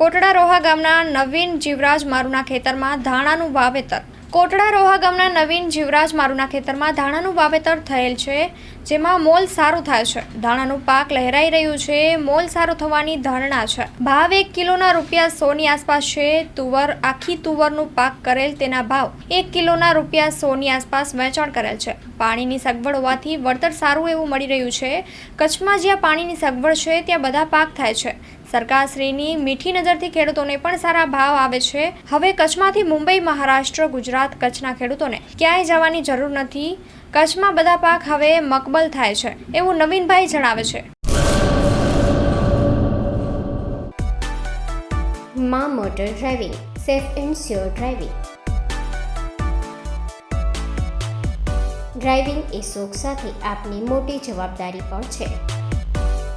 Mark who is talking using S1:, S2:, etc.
S1: કોટડા રોહા ગામના નવીન જીવરાજ મારુના ખેતરમાં ધાણાનું વાવેતર. કોટડા રોહા ગામના નવીન જીવરાજ મારુના ખેતરમાં ધાણાનું વાવેતર થયેલ છે, જેમાં મોલ સારું થાય છે. ધાણાનું પાક લહેરાઈ રહ્યું છે, મોલ સારું થવાની ધારણા છે. ભાવ એક કિલોના રૂપિયા સોની આસપાસ છે, તુવર, આખી તુવરનું પાક કરેલ તેના ભાવ એક કિલોના રૂપિયા સોની આસપાસ વેચાણ કરેલ છે. પાણીની સગવડ હોવાથી વળતર સારું એવું મળી રહ્યું છે. કચ્છમાં જ્યાં પાણીની સગવડ છે, ત્યાં બધા પાક થાય છે. સરકારશ્રીની મીઠી નજરથી ખેડૂતોને પણ સારા ભાવ આવે છે. હવે કચ્છમાંથી મુંબઈ, મહારાષ્ટ્ર, ગુજરાત કચ્છના ખેડૂતોને ક્યાંય જવાની જરૂર નથી. કચ્છમાં બધા પાક હવે મકબલ થાય છે, એવું નવીનભાઈ જણાવે છે.
S2: મા motor driving, safe and sure driving. Driving એ શોખ સાથે આપની મોટી જવાબદારી પણ છે.